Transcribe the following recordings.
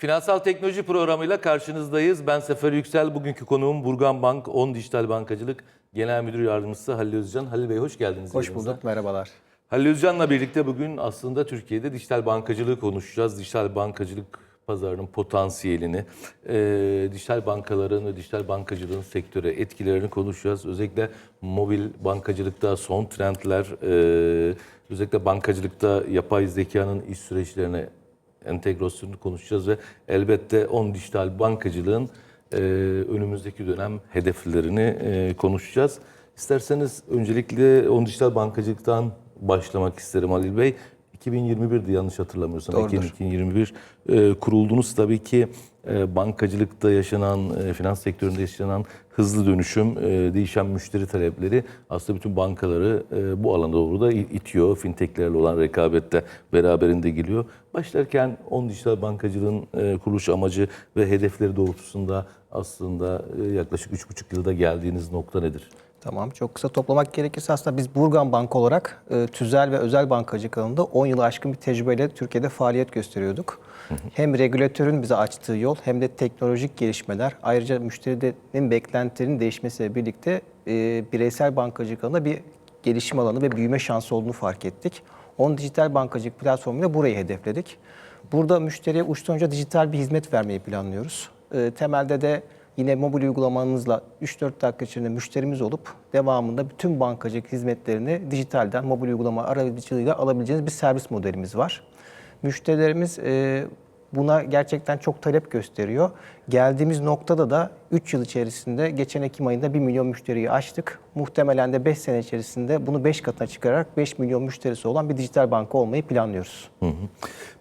Finansal teknoloji programıyla karşınızdayız. Ben Sefer Yüksel. Bugünkü konuğum Burgan Bank 10 Dijital Bankacılık Genel Müdür Yardımcısı Halil Özcan. Halil Bey hoş geldiniz. Hoş bulduk, merhabalar. Halil Özcan'la birlikte bugün aslında Türkiye'de dijital bankacılığı konuşacağız. Dijital bankacılık pazarının potansiyelini, e, dijital bankaların ve dijital bankacılığın sektöre etkilerini konuşacağız. Özellikle mobil bankacılıkta son trendler, e, özellikle bankacılıkta yapay zekanın iş süreçlerine entegrasyonunu konuşacağız ve elbette on dijital bankacılığın e, önümüzdeki dönem hedeflerini e, konuşacağız. İsterseniz öncelikle on dijital bankacılıktan başlamak isterim Halil Bey. 2021'di yanlış hatırlamıyorsam. Doğrudur. Ekim 2021 e, kuruldunuz tabii ki bankacılıkta yaşanan, e, finans sektöründe yaşanan hızlı dönüşüm, e, değişen müşteri talepleri aslında bütün bankaları e, bu alana doğru da itiyor. Fintechlerle olan rekabette beraberinde geliyor. Başlarken on dijital bankacılığın e, kuruluş amacı ve hedefleri doğrultusunda aslında e, yaklaşık 3,5 yılda geldiğiniz nokta nedir? Tamam, çok kısa toplamak gerekirse aslında biz Burgan Bank olarak e, tüzel ve özel bankacılık alanında 10 yılı aşkın bir tecrübeyle Türkiye'de faaliyet gösteriyorduk. Hem regülatörün bize açtığı yol hem de teknolojik gelişmeler, ayrıca müşterinin beklentilerinin değişmesiyle birlikte e, bireysel bankacılık alanında bir gelişim alanı ve büyüme şansı olduğunu fark ettik. 10 dijital bankacılık platformuyla burayı hedefledik. Burada müşteriye uçtan uca dijital bir hizmet vermeyi planlıyoruz. E, temelde de Yine mobil uygulamanızla 3-4 dakika içinde müşterimiz olup devamında bütün bankacılık hizmetlerini dijitalden mobil uygulama aracılığıyla alabileceğiniz bir servis modelimiz var. Müşterilerimiz buna gerçekten çok talep gösteriyor. Geldiğimiz noktada da 3 yıl içerisinde geçen Ekim ayında 1 milyon müşteriyi aştık. Muhtemelen de 5 sene içerisinde bunu 5 katına çıkararak 5 milyon müşterisi olan bir dijital banka olmayı planlıyoruz.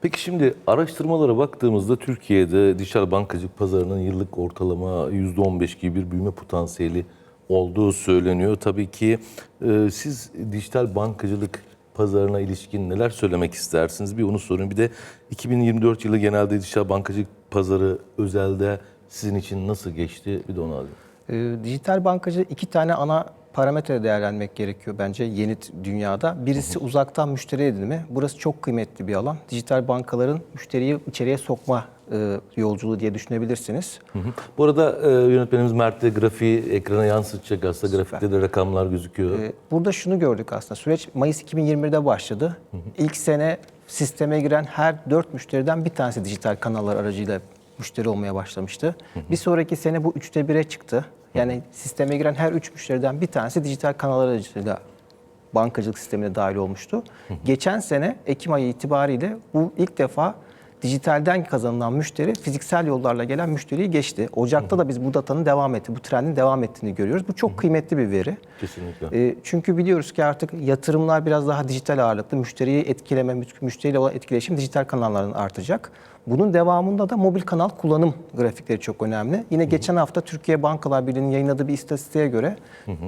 Peki şimdi araştırmalara baktığımızda Türkiye'de dijital bankacılık pazarının yıllık ortalama %15 gibi bir büyüme potansiyeli olduğu söyleniyor. Tabii ki e, siz dijital bankacılık pazarına ilişkin neler söylemek istersiniz? Bir onu sorun. Bir de 2024 yılı genelde dijital bankacılık pazarı özelde sizin için nasıl geçti? Bir de onu alayım. E, dijital bankacılık iki tane ana parametre değerlenmek gerekiyor bence yeni dünyada. Birisi uzaktan müşteri edinimi. Burası çok kıymetli bir alan. Dijital bankaların müşteriyi içeriye sokma e, yolculuğu diye düşünebilirsiniz. Hı hı. Bu arada e, yönetmenimiz Mert de grafiği ekrana yansıtacak. Aslında grafikte de rakamlar gözüküyor. E, Burada şunu gördük aslında. Süreç Mayıs 2021'de başladı. İlk sene sisteme giren her dört müşteriden bir tanesi dijital kanallar aracıyla müşteri olmaya başlamıştı. Bir sonraki sene bu üçte bire çıktı. Yani sisteme giren her üç müşteriden bir tanesi dijital kanallar aracılığıyla bankacılık sistemine dahil olmuştu. Geçen sene Ekim ayı itibariyle bu ilk defa dijitalden kazanılan müşteri fiziksel yollarla gelen müşteriyi geçti. Ocak'ta da biz bu datanın devam etti, bu trendin devam ettiğini görüyoruz. Bu çok kıymetli bir veri. Kesinlikle. E, çünkü biliyoruz ki artık yatırımlar biraz daha dijital ağırlıklı. Müşteriyi etkileme, mü- müşteriyle olan etkileşim dijital kanalların artacak. Bunun devamında da mobil kanal kullanım grafikleri çok önemli. Yine geçen hafta Türkiye Bankalar Birliği'nin yayınladığı bir istatistiğe göre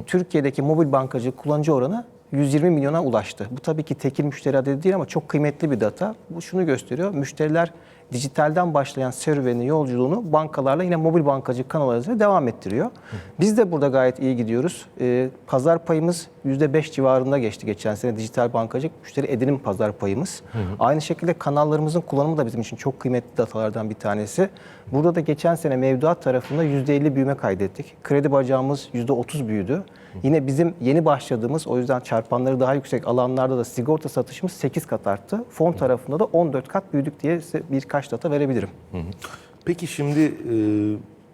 Türkiye'deki mobil bankacılık kullanıcı oranı 120 milyona ulaştı. Bu tabii ki tekil müşteri adedi değil ama çok kıymetli bir data. Bu şunu gösteriyor. Müşteriler dijitalden başlayan serüveni, yolculuğunu bankalarla yine mobil bankacılık kanallarıyla devam ettiriyor. Biz de burada gayet iyi gidiyoruz. Ee, pazar payımız %5 civarında geçti geçen sene dijital bankacılık müşteri edinim pazar payımız. Aynı şekilde kanallarımızın kullanımı da bizim için çok kıymetli datalardan bir tanesi. Burada da geçen sene mevduat tarafında %50 büyüme kaydettik. Kredi bacağımız %30 büyüdü. Yine bizim yeni başladığımız o yüzden çarpanları daha yüksek alanlarda da sigorta satışımız 8 kat arttı. Fon tarafında da 14 kat büyüdük diye size birkaç data verebilirim. Hı hı. Peki şimdi e,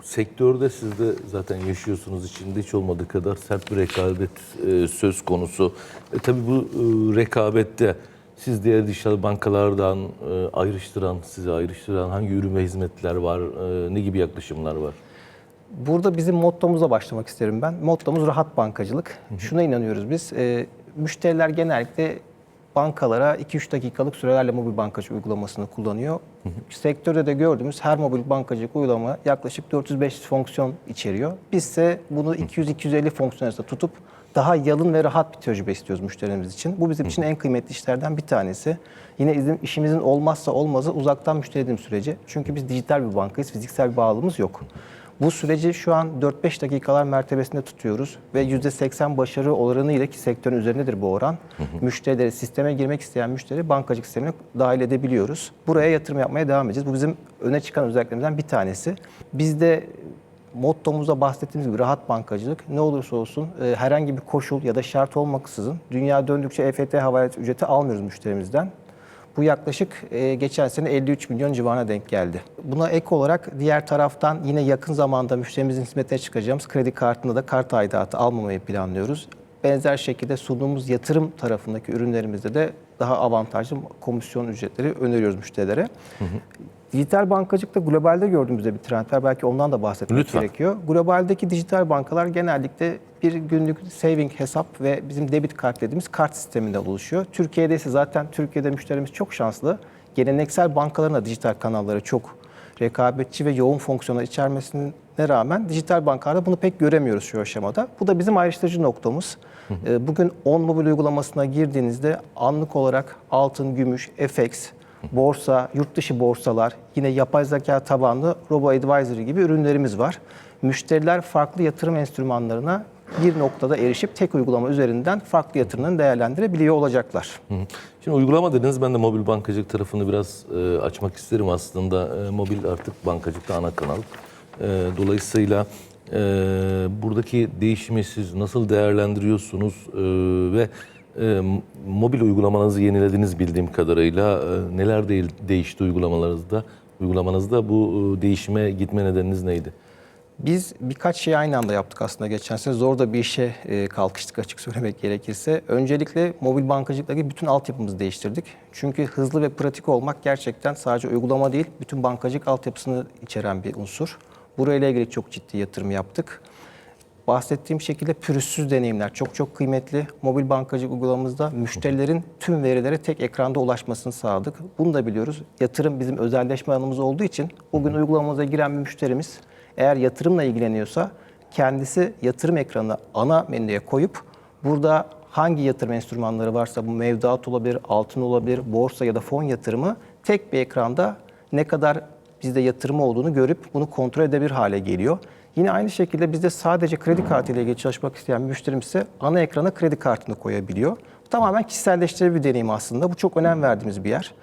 sektörde siz de zaten yaşıyorsunuz içinde hiç olmadığı kadar sert bir rekabet e, söz konusu. E, tabii bu e, rekabette siz diğer dijital bankalardan e, ayrıştıran, sizi ayrıştıran hangi ürün ve hizmetler var, e, ne gibi yaklaşımlar var? Burada bizim mottomuza başlamak isterim ben. Mottomuz rahat bankacılık. Şuna inanıyoruz biz. e, müşteriler genellikle bankalara 2-3 dakikalık sürelerle mobil bankacılık uygulamasını kullanıyor. Sektörde de gördüğümüz her mobil bankacılık uygulama yaklaşık 400-500 fonksiyon içeriyor. Biz ise bunu 200-250 fonksiyon arasında tutup daha yalın ve rahat bir tecrübe istiyoruz müşterilerimiz için. Bu bizim için en kıymetli işlerden bir tanesi. Yine izin, işimizin olmazsa olmazı uzaktan müşteri edinim süreci. Çünkü biz dijital bir bankayız, fiziksel bir bağlılığımız yok. Bu süreci şu an 4-5 dakikalar mertebesinde tutuyoruz ve %80 başarı oranı ile ki sektörün üzerindedir bu oran. Müşterileri, sisteme girmek isteyen müşteri bankacılık sistemine dahil edebiliyoruz. Buraya yatırım yapmaya devam edeceğiz. Bu bizim öne çıkan özelliklerimizden bir tanesi. Bizde mottomuzda bahsettiğimiz gibi rahat bankacılık ne olursa olsun e, herhangi bir koşul ya da şart olmaksızın dünya döndükçe EFT havalet ücreti almıyoruz müşterimizden. Bu yaklaşık e, geçen sene 53 milyon civarına denk geldi. Buna ek olarak diğer taraftan yine yakın zamanda müşterimizin hizmetine çıkacağımız kredi kartında da kart aidatı almamayı planlıyoruz. Benzer şekilde sunduğumuz yatırım tarafındaki ürünlerimizde de daha avantajlı komisyon ücretleri öneriyoruz müşterilere. Dijital bankacılıkta globalde gördüğümüzde bir trend var. Belki ondan da bahsetmek Lütfen. gerekiyor. Globaldeki dijital bankalar genellikle bir günlük saving hesap ve bizim debit kart dediğimiz kart sisteminden oluşuyor. Türkiye'de ise zaten Türkiye'de müşterimiz çok şanslı. Geleneksel bankaların da dijital kanalları çok rekabetçi ve yoğun fonksiyonlar içermesine rağmen dijital bankalarda bunu pek göremiyoruz şu aşamada. Bu da bizim ayrıştırıcı noktamız. Ee, Bugün 10 mobil uygulamasına girdiğinizde anlık olarak altın, gümüş, FX, borsa, yurt dışı borsalar, yine yapay zeka tabanlı Robo Advisory gibi ürünlerimiz var. Müşteriler farklı yatırım enstrümanlarına bir noktada erişip tek uygulama üzerinden farklı yatırımlarını değerlendirebiliyor olacaklar. Şimdi uygulama dediniz ben de mobil bankacılık tarafını biraz e, açmak isterim aslında. E, mobil artık bankacılıkta ana kanal. E, dolayısıyla e, buradaki değişimi siz nasıl değerlendiriyorsunuz E, ve e, mobil uygulamanızı yenilediniz bildiğim kadarıyla E, neler değil, değişti uygulamalarınızda? Uygulamanızda bu e, değişime gitme nedeniniz neydi? Biz birkaç şey aynı anda yaptık aslında geçen sene. Zor da bir işe e, kalkıştık açık söylemek gerekirse. Öncelikle mobil bankacılıktaki bütün altyapımızı değiştirdik. Çünkü hızlı ve pratik olmak gerçekten sadece uygulama değil, bütün bankacılık altyapısını içeren bir unsur. Burayla ilgili çok ciddi yatırım yaptık. Bahsettiğim şekilde pürüzsüz deneyimler çok çok kıymetli. Mobil bankacılık uygulamamızda müşterilerin tüm verilere tek ekranda ulaşmasını sağladık. Bunu da biliyoruz. Yatırım bizim özelleşme alanımız olduğu için bugün uygulamamıza giren bir müşterimiz eğer yatırımla ilgileniyorsa kendisi yatırım ekranına ana menüye koyup burada hangi yatırım enstrümanları varsa bu mevduat olabilir, altın olabilir, borsa ya da fon yatırımı tek bir ekranda ne kadar bizde yatırımı olduğunu görüp bunu kontrol edebilir hale geliyor. Yine aynı şekilde bizde sadece kredi kartı ile ilgili çalışmak isteyen ise ana ekrana kredi kartını koyabiliyor. Tamamen kişiselleştirici bir deneyim aslında. Bu çok önem verdiğimiz bir yer.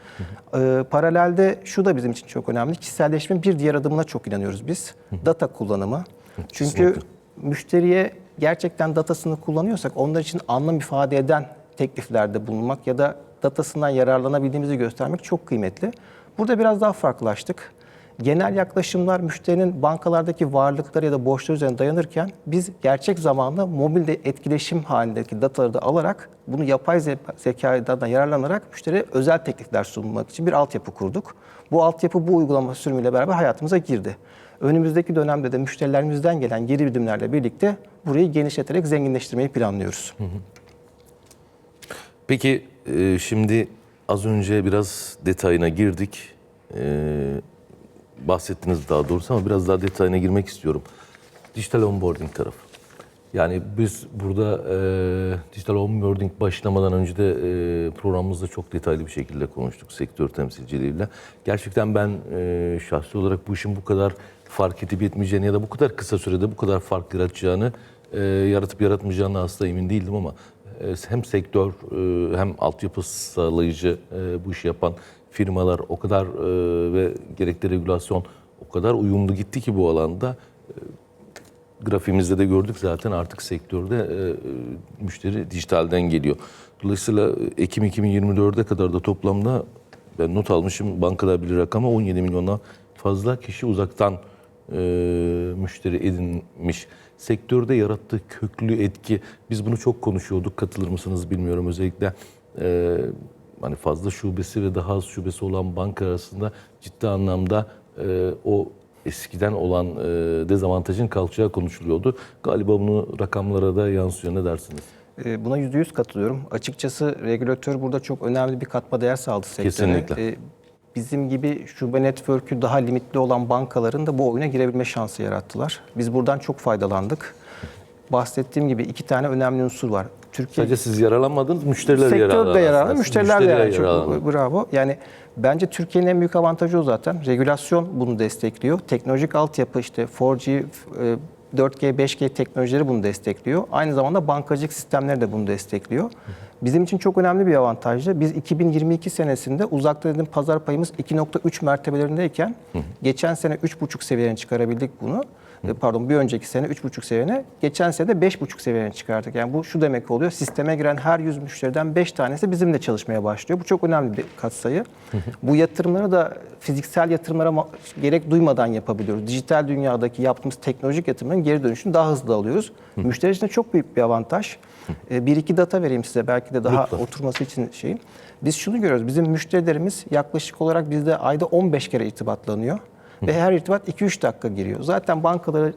Ee, paralelde şu da bizim için çok önemli. Kişiselleşmenin bir diğer adımına çok inanıyoruz biz. Data kullanımı. Çünkü müşteriye gerçekten datasını kullanıyorsak onlar için anlam ifade eden tekliflerde bulunmak ya da datasından yararlanabildiğimizi göstermek çok kıymetli. Burada biraz daha farklılaştık. Genel yaklaşımlar müşterinin bankalardaki varlıkları ya da borçları üzerine dayanırken biz gerçek zamanlı mobilde etkileşim halindeki dataları da alarak bunu yapay ze- zekadan da yararlanarak müşteriye özel teklifler sunmak için bir altyapı kurduk. Bu altyapı bu uygulama sürümüyle beraber hayatımıza girdi. Önümüzdeki dönemde de müşterilerimizden gelen geri bildirimlerle birlikte burayı genişleterek zenginleştirmeyi planlıyoruz. Peki şimdi az önce biraz detayına girdik. Bahsettiniz daha doğrusu ama biraz daha detayına girmek istiyorum. Dijital onboarding tarafı. Yani biz burada e, dijital onboarding başlamadan önce de e, programımızda çok detaylı bir şekilde konuştuk sektör temsilcileriyle. Gerçekten ben e, şahsi olarak bu işin bu kadar fark edip etmeyeceğini ya da bu kadar kısa sürede bu kadar fark yaratacağını, e, yaratıp yaratmayacağını asla emin değildim ama e, hem sektör e, hem altyapı sağlayıcı e, bu işi yapan firmalar o kadar e, ve gerekli regülasyon o kadar uyumlu gitti ki bu alanda grafiğimizde de gördük zaten artık sektörde e, e, müşteri dijitalden geliyor. Dolayısıyla e, Ekim 2024'e kadar da toplamda ben not almışım bankada bir rakama 17 milyondan fazla kişi uzaktan e, müşteri edinmiş. Sektörde yarattığı köklü etki biz bunu çok konuşuyorduk katılır mısınız bilmiyorum özellikle e, hani fazla şubesi ve daha az şubesi olan banka arasında ciddi anlamda e, o eskiden olan e, dezavantajın kalkacağı konuşuluyordu. Galiba bunu rakamlara da yansıyor. Ne dersiniz? Ee, Buna yüzde yüz katılıyorum. Açıkçası regülatör burada çok önemli bir katma değer sağladı sektöre. Kesinlikle. Ee, Bizim gibi şube network'ü daha limitli olan bankaların da bu oyuna girebilme şansı yarattılar. Biz buradan çok faydalandık. Bahsettiğim gibi iki tane önemli unsur var. Türkiye Sadece siz yararlanmadınız, müşteriler Sektör yararlandı. de yararlandı, aslında. müşteriler de Müşteriler yararlandı. Çok bravo. Yani bence Türkiye'nin en büyük avantajı o zaten. Regülasyon bunu destekliyor. Teknolojik altyapı işte 4G, e, 4G, 5G teknolojileri bunu destekliyor. Aynı zamanda bankacılık sistemleri de bunu destekliyor. Bizim için çok önemli bir avantajdı. Biz 2022 senesinde uzakta dedim pazar payımız 2.3 mertebelerindeyken geçen sene 3.5 seviyene çıkarabildik bunu. E, Pardon bir önceki sene 3.5 seviyene, geçen sene de 5.5 seviyene çıkardık. Yani bu şu demek oluyor. Sisteme giren her 100 müşteriden 5 tanesi bizimle çalışmaya başlıyor. Bu çok önemli bir katsayı. bu yatırımları da fiziksel yatırımlara gerek duymadan yapabiliyoruz. Dijital dünyadaki yaptığımız teknolojik yatırımların geri dönüşünü daha hızlı alıyoruz. Müşteri için çok büyük bir avantaj. E, bir iki data vereyim size belki de daha oturması için şeyin. Biz şunu görüyoruz. Bizim müşterilerimiz yaklaşık olarak bizde ayda 15 kere irtibatlanıyor. Ve her irtibat 2-3 dakika giriyor. Zaten bankalara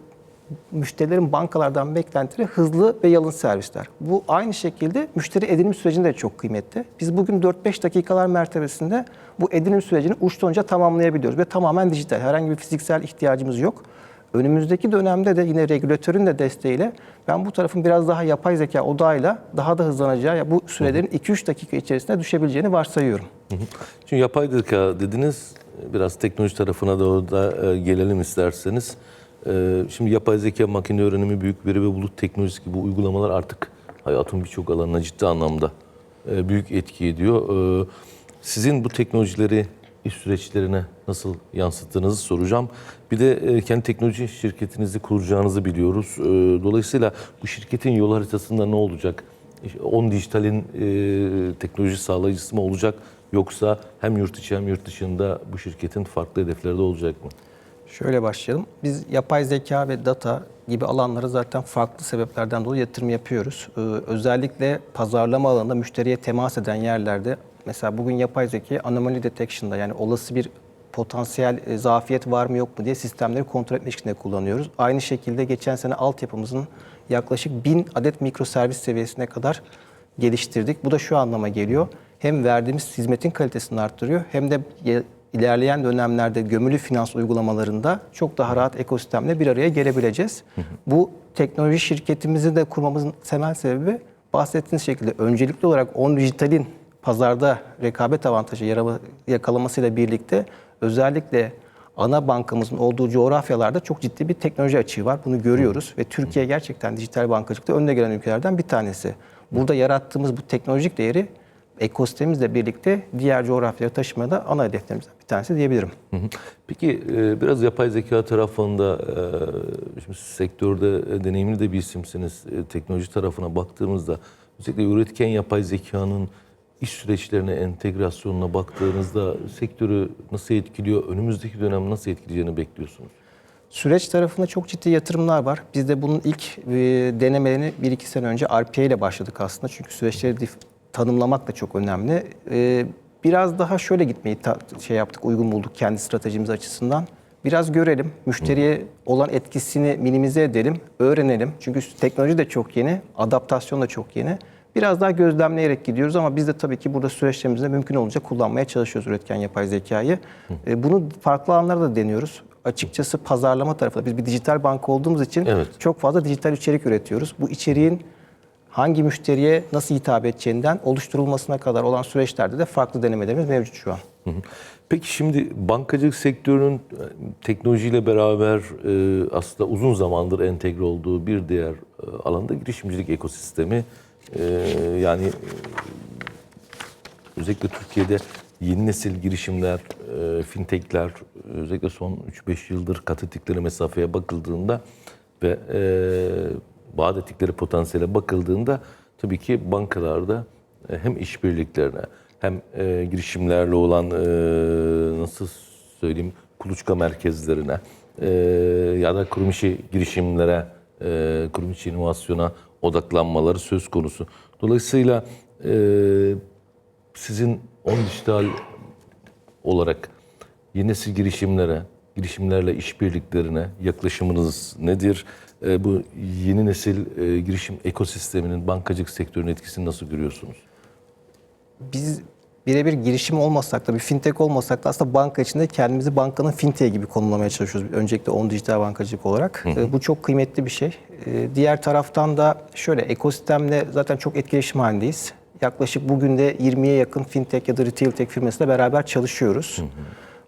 müşterilerin bankalardan beklentileri hızlı ve yalın servisler. Bu aynı şekilde müşteri edinim sürecinde de çok kıymetli. Biz bugün 4-5 dakikalar mertebesinde bu edinim sürecini uçtan tamamlayabiliyoruz ve tamamen dijital. Herhangi bir fiziksel ihtiyacımız yok. Önümüzdeki dönemde de yine regülatörün de desteğiyle ben bu tarafın biraz daha yapay zeka odağıyla daha da hızlanacağı, bu sürelerin 2-3 dakika içerisinde düşebileceğini varsayıyorum. Hı hı. Şimdi yapay zeka dediniz. Biraz teknoloji tarafına doğru da e, gelelim isterseniz. E, Şimdi yapay zeka, makine öğrenimi, büyük veri ve bulut teknolojisi gibi uygulamalar artık hayatın birçok alanına ciddi anlamda e, büyük etki ediyor. Sizin bu teknolojileri iş süreçlerine nasıl yansıttığınızı soracağım. Bir de kendi teknoloji şirketinizi kuracağınızı biliyoruz. Dolayısıyla bu şirketin yol haritasında ne olacak? İşte On Dijital'in teknoloji sağlayıcısı mı olacak yoksa hem yurt içi hem yurt dışında bu şirketin farklı hedefleri de olacak mı? Şöyle başlayalım. Biz yapay zeka ve data gibi alanlara zaten farklı sebeplerden dolayı yatırım yapıyoruz. Ee, özellikle pazarlama alanında müşteriye temas eden yerlerde mesela bugün yapay zeka anomaly detection'da yani olası bir potansiyel e, zafiyet var mı yok mu diye sistemleri kontrol etmek için de kullanıyoruz. Aynı şekilde geçen sene altyapımızın yaklaşık 1000 adet mikroservis seviyesine kadar geliştirdik. Bu da şu anlama geliyor. Hem verdiğimiz hizmetin kalitesini arttırıyor hem de ye- ilerleyen dönemlerde gömülü finans uygulamalarında çok daha rahat ekosistemle bir araya gelebileceğiz. Bu teknoloji şirketimizi de kurmamızın temel sebebi bahsettiğiniz şekilde öncelikli olarak On Dijital'in pazarda rekabet avantajı yakalamasıyla birlikte özellikle ana bankamızın olduğu coğrafyalarda çok ciddi bir teknoloji açığı var. Bunu görüyoruz ve Türkiye gerçekten dijital bankacılıkta önde gelen ülkelerden bir tanesi. Burada yarattığımız bu teknolojik değeri ekosistemimizle birlikte diğer coğrafyalara taşımaya da ana hedeflerimizden bir tanesi diyebilirim. Hı hı. Peki e, biraz yapay zeka tarafında e, şimdi sektörde e, deneyimli de bir isimsiniz. Teknoloji tarafına baktığımızda özellikle üretken yapay zekanın iş süreçlerine entegrasyonuna baktığınızda sektörü nasıl etkiliyor? Önümüzdeki dönem nasıl etkileyeceğini bekliyorsunuz? Süreç tarafında çok ciddi yatırımlar var. Biz de bunun ilk e, denemelerini 1-2 sene önce RPA ile başladık aslında. Çünkü süreçleri tanımlamak da çok önemli. E, biraz daha şöyle gitmeyi şey yaptık, uygun bulduk kendi stratejimiz açısından. Biraz görelim, müşteriye olan etkisini minimize edelim, öğrenelim. Çünkü teknoloji de çok yeni, adaptasyon da çok yeni. Biraz daha gözlemleyerek gidiyoruz ama biz de tabii ki burada süreçlerimizde mümkün olunca kullanmaya çalışıyoruz üretken yapay zekayı. E, bunu farklı alanlarda da deniyoruz. Açıkçası pazarlama tarafında biz bir dijital banka olduğumuz için Evet. çok fazla dijital içerik üretiyoruz. Bu içeriğin hangi müşteriye nasıl hitap edeceğinden oluşturulmasına kadar olan süreçlerde de farklı denemelerimiz mevcut şu an. Peki şimdi bankacılık sektörünün e, teknolojiyle beraber e, aslında uzun zamandır entegre olduğu bir diğer e, alanda girişimcilik ekosistemi. Yani özellikle Türkiye'de yeni nesil girişimler, e, fintechler özellikle son 3-5 yıldır kat ettikleri mesafeye bakıldığında ve vaat ettikleri potansiyele bakıldığında tabii ki bankalarda e, hem işbirliklerine hem e, girişimlerle olan e, nasıl söyleyeyim kuluçka merkezlerine e, ya da kurum içi girişimlere, e, kurum içi inovasyona odaklanmaları söz konusu. Dolayısıyla e, sizin on dijital olarak yeni nesil girişimlere, girişimlerle işbirliklerine yaklaşımınız nedir? E, bu yeni nesil e, girişim ekosisteminin bankacılık sektörünün etkisini nasıl görüyorsunuz? Biz birebir girişim olmasak da bir fintech olmasak da aslında banka içinde kendimizi bankanın fintech gibi konumlamaya çalışıyoruz. Öncelikle on dijital bankacılık olarak. E, Bu çok kıymetli bir şey. Diğer taraftan da şöyle ekosistemle zaten çok etkileşim halindeyiz. Yaklaşık bugün de 20'ye yakın fintech ya da retail tech firmasıyla beraber çalışıyoruz.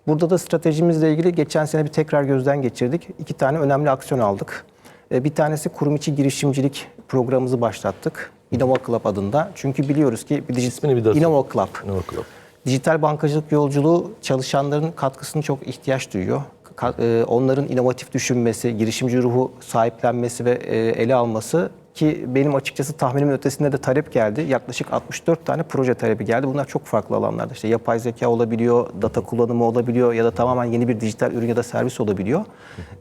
Burada da stratejimizle ilgili geçen sene bir tekrar gözden geçirdik. İki tane önemli aksiyon aldık. E, Bir tanesi kurum içi girişimcilik programımızı başlattık. Innova Club adında. Çünkü biliyoruz ki bir İsmini bir daha Innova Club. Ne bakalım. Dijital bankacılık yolculuğu çalışanların katkısını çok ihtiyaç duyuyor. E, Onların inovatif düşünmesi, girişimci ruhu sahiplenmesi ve e, ele alması ki benim açıkçası tahminimin ötesinde de talep geldi. Yaklaşık 64 tane proje talebi geldi. Bunlar çok farklı alanlarda. İşte yapay zeka olabiliyor, data kullanımı olabiliyor ya da tamamen yeni bir dijital ürün ya da servis olabiliyor.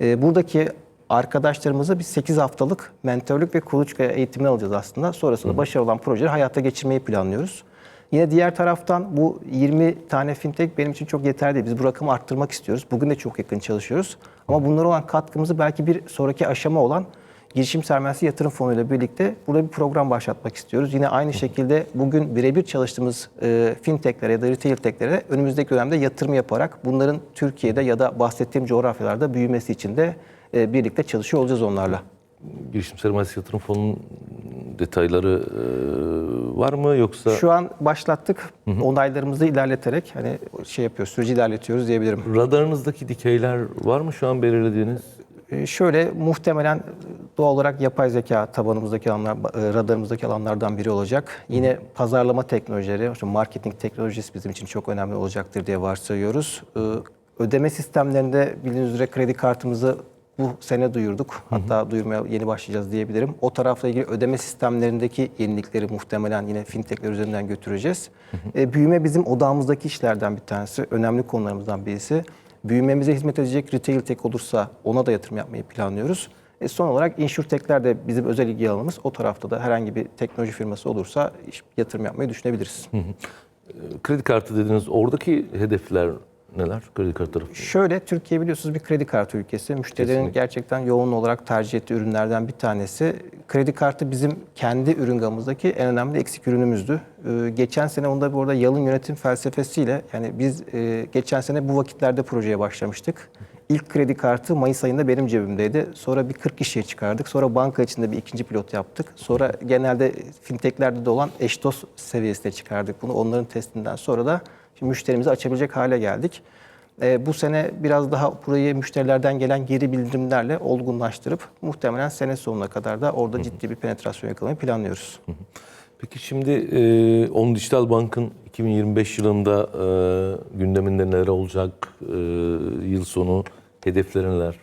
Buradaki arkadaşlarımıza bir 8 haftalık mentörlük ve kuluçka eğitimini alacağız aslında. Sonrasında başarılı olan projeleri hayata geçirmeyi planlıyoruz. Yine diğer taraftan bu 20 tane fintech benim için çok yeterli değil. Biz bu rakamı arttırmak istiyoruz. Bugün de çok yakın çalışıyoruz. Ama bunlara olan katkımızı belki bir sonraki aşama olan girişim sermayesi yatırım fonu ile birlikte burada bir program başlatmak istiyoruz. Yine aynı şekilde bugün birebir çalıştığımız e, fintechlere ya da retail techlere önümüzdeki dönemde yatırım yaparak bunların Türkiye'de ya da bahsettiğim coğrafyalarda büyümesi için de e, birlikte çalışıyor olacağız onlarla. Girişim sermayesi yatırım fonunun detayları e, var mı yoksa Şu an başlattık. Onaylarımızı ilerleterek hani şey yapıyoruz, süreci ilerletiyoruz diyebilirim. radarınızdaki dikeyler var mı şu an belirlediğiniz? Ee, Şöyle muhtemelen doğal olarak yapay zeka tabanımızdaki alanlar, e, radarımızdaki alanlardan biri olacak. Yine pazarlama teknolojileri, işte marketing teknolojisi bizim için çok önemli olacaktır diye varsayıyoruz. Ödeme sistemlerinde bildiğiniz üzere kredi kartımızı bu sene duyurduk. Hatta duyurmaya yeni başlayacağız diyebilirim. O tarafla ilgili ödeme sistemlerindeki yenilikleri muhtemelen yine fintechler üzerinden götüreceğiz. Ee, büyüme bizim odağımızdaki işlerden bir tanesi, önemli konularımızdan birisi. Büyümemize hizmet edecek retail tech olursa ona da yatırım yapmayı planlıyoruz. E son olarak insurtech'ler de bizim özel ilgi alanımız. O tarafta da herhangi bir teknoloji firması olursa yatırım yapmayı düşünebiliriz. E, Kredi kartı dediniz. Oradaki hedefler neler? Kredi kartı tarafı. Şöyle Türkiye biliyorsunuz bir kredi kartı ülkesi. Müşterilerin Kesinlikle. gerçekten yoğun olarak tercih ettiği ürünlerden bir tanesi. Kredi kartı bizim kendi ürün gamımızdaki en önemli eksik ürünümüzdü. Ee, geçen sene onda bu arada yalın yönetim felsefesiyle yani biz e, geçen sene bu vakitlerde projeye başlamıştık. İlk kredi kartı Mayıs ayında benim cebimdeydi. Sonra bir 40 kişiye çıkardık. Sonra banka içinde bir ikinci pilot yaptık. Sonra genelde fintechlerde de olan eş dost seviyesine çıkardık bunu. Onların testinden sonra da şimdi müşterimizi açabilecek hale geldik. Ee, bu sene biraz daha burayı müşterilerden gelen geri bildirimlerle olgunlaştırıp muhtemelen sene sonuna kadar da orada ciddi bir penetrasyon yakalamayı planlıyoruz. Peki şimdi e, On Dijital Bank'ın 2025 yılında e, gündeminde neler olacak? E, yıl sonu hedefleri neler?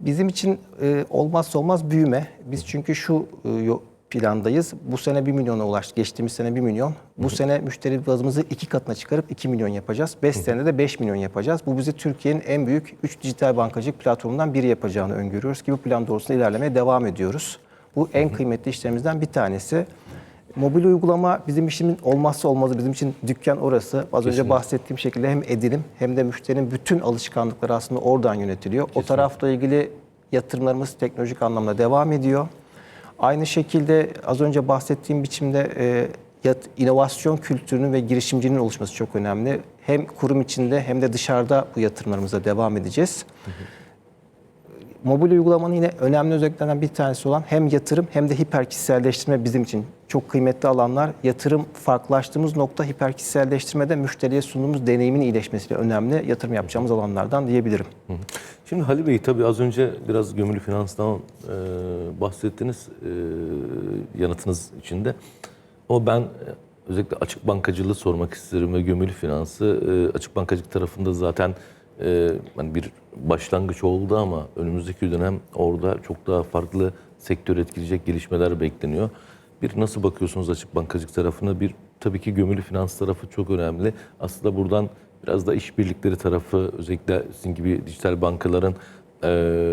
Bizim için e, olmazsa olmaz büyüme. Biz çünkü şu e, plandayız. Bu sene 1 milyona ulaştık. Geçtiğimiz sene 1 milyon. Bu sene müşteri bazımızı iki katına çıkarıp 2 milyon yapacağız. 5 senede de 5 milyon yapacağız. Bu bizi Türkiye'nin en büyük 3 dijital bankacılık platformundan biri yapacağını öngörüyoruz ki bu plan doğrultusunda ilerlemeye devam ediyoruz. Bu en kıymetli işlerimizden bir tanesi. Mobil uygulama bizim işimin olmazsa olmazı. Bizim için dükkan orası. Az önce bahsettiğim şekilde hem edinim hem de müşterinin bütün alışkanlıkları aslında oradan yönetiliyor. O tarafla ilgili yatırımlarımız teknolojik anlamda devam ediyor. Aynı şekilde az önce bahsettiğim biçimde e, inovasyon kültürünün ve girişimciliğin oluşması çok önemli. Hem kurum içinde hem de dışarıda bu yatırımlarımıza devam edeceğiz. Mobil uygulamanın yine önemli özelliklerinden bir tanesi olan hem yatırım hem de hiper kişiselleştirme bizim için çok kıymetli alanlar. Yatırım farklılaştığımız nokta hiper kişiselleştirmede müşteriye sunduğumuz deneyimin iyileşmesiyle önemli yatırım yapacağımız alanlardan diyebilirim. Şimdi Halil Bey tabii az önce biraz gömülü finanstan e, bahsettiniz e, yanıtınız içinde. Ama ben e, özellikle açık bankacılığı sormak isterim ve gömülü finansı e, açık bankacılık tarafında zaten e, hani bir başlangıç oldu ama önümüzdeki dönem orada çok daha farklı sektör etkileyecek gelişmeler bekleniyor. Bir nasıl bakıyorsunuz açık bankacılık tarafına? Bir tabii ki gömülü finans tarafı çok önemli. Aslında buradan biraz da işbirlikleri tarafı özellikle sizin gibi dijital bankaların e,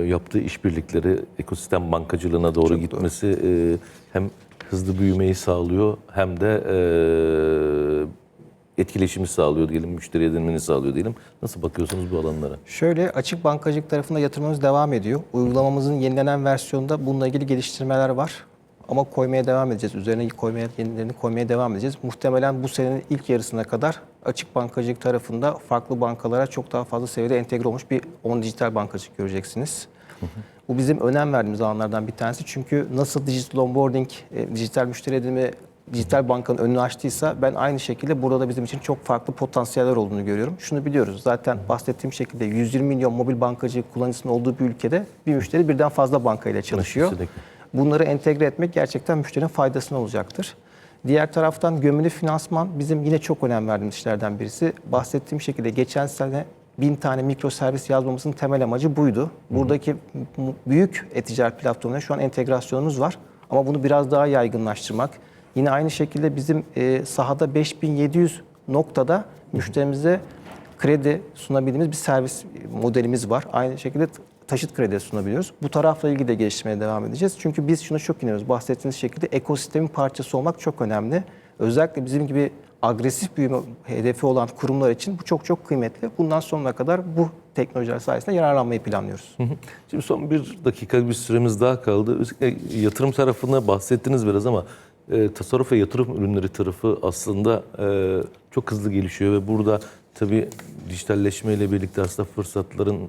yaptığı işbirlikleri ekosistem bankacılığına doğru gitmesi e, hem hızlı büyümeyi sağlıyor hem de e, etkileşimi sağlıyor diyelim, müşteri edinmeni sağlıyor diyelim. Nasıl bakıyorsunuz bu alanlara? Şöyle açık bankacılık tarafında yatırımımız devam ediyor. Uygulamamızın yenilenen versiyonunda bununla ilgili geliştirmeler var. ama koymaya devam edeceğiz. Üzerine koymaya, yenilerini koymaya devam edeceğiz. Muhtemelen bu senenin ilk yarısına kadar açık bankacılık tarafında farklı bankalara çok daha fazla seviyede entegre olmuş bir 10 dijital bankacılık göreceksiniz. Bu bizim önem verdiğimiz alanlardan bir tanesi. Çünkü nasıl digital onboarding, e, dijital müşteri edinimi, dijital bankanın önünü açtıysa ben aynı şekilde burada da bizim için çok farklı potansiyeller olduğunu görüyorum. Şunu biliyoruz zaten bahsettiğim şekilde 120 milyon mobil bankacı kullanıcısının olduğu bir ülkede bir müşteri birden fazla bankayla çalışıyor. Kesinlikle. Bunları entegre etmek gerçekten müşterinin faydasına olacaktır. Diğer taraftan gömülü finansman bizim yine çok önem verdiğimiz işlerden birisi. Bahsettiğim şekilde geçen sene bin tane mikro servis yazmamızın temel amacı buydu. Buradaki büyük e-ticaret platformuna şu an entegrasyonumuz var. Ama bunu biraz daha yaygınlaştırmak. Yine aynı şekilde bizim e, sahada 5700 noktada müşterimize kredi sunabildiğimiz bir servis modelimiz var. Aynı şekilde taşıt kredi sunabiliyoruz. Bu tarafla ilgili de gelişmeye devam edeceğiz. Çünkü biz şuna çok inanıyoruz. Bahsettiğiniz şekilde ekosistemin parçası olmak çok önemli. Özellikle bizim gibi agresif büyüme hedefi olan kurumlar için bu çok çok kıymetli. Bundan sonuna kadar bu teknolojiler sayesinde yararlanmayı planlıyoruz. Şimdi son bir dakika bir süremiz daha kaldı. Yatırım tarafına bahsettiniz biraz ama e, tasarruf ve yatırım ürünleri tarafı aslında e, çok hızlı gelişiyor ve burada tabii dijitalleşmeyle birlikte aslında fırsatların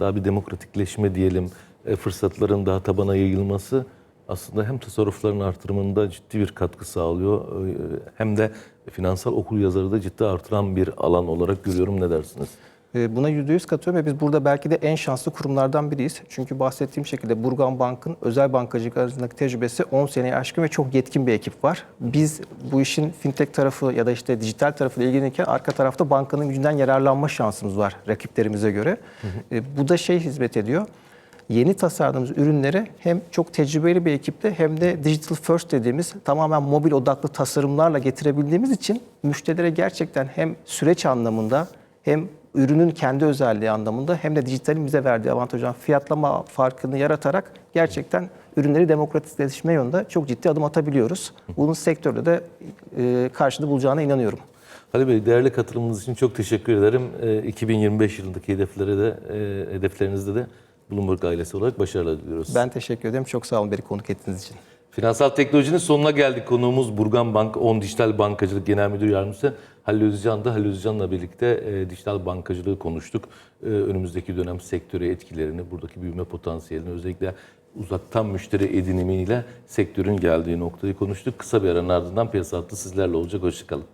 daha bir demokratikleşme diyelim, e, fırsatların daha tabana yayılması aslında hem tasarrufların artırımında ciddi bir katkı sağlıyor e, hem de finansal okul yazarı da ciddi artıran bir alan olarak görüyorum. Ne dersiniz? Ee, Buna %100 katılıyorum ve biz burada belki de en şanslı kurumlardan biriyiz. Çünkü bahsettiğim şekilde Burgan Bank'ın özel bankacılık arasındaki tecrübesi 10 seneye aşkın ve çok yetkin bir ekip var. Biz bu işin fintech tarafı ya da işte dijital tarafıyla ilgilenirken arka tarafta bankanın gücünden yararlanma şansımız var rakiplerimize göre. Ee, Bu da şey hizmet ediyor. Yeni tasarladığımız ürünleri hem çok tecrübeli bir ekiple hem de digital first dediğimiz tamamen mobil odaklı tasarımlarla getirebildiğimiz için müşterilere gerçekten hem süreç anlamında hem ürünün kendi özelliği anlamında hem de dijitalin bize verdiği avantajdan fiyatlama farkını yaratarak gerçekten ürünleri demokratikleşme yolunda çok ciddi adım atabiliyoruz. Bunun sektörde de e, karşılığı bulacağına inanıyorum. Ali Bey değerli katılımınız için çok teşekkür ederim. Ee, 2025 yılındaki hedeflere de e, hedeflerinizde de Bloomberg ailesi olarak başarılar diliyoruz. Ben teşekkür ederim. Çok sağ olun beni konuk ettiğiniz için. Finansal teknolojinin sonuna geldik. Konuğumuz Burgan Bank 10 Dijital Bankacılık Genel Müdür Yardımcısı Halil Özcan da Halil Özcan'la birlikte e, dijital bankacılığı konuştuk. E, önümüzdeki dönem sektöre etkilerini, buradaki büyüme potansiyelini özellikle uzaktan müşteri edinimiyle sektörün geldiği noktayı konuştuk. Kısa bir aranın ardından piyasa sizlerle olacak. Hoşçakalın.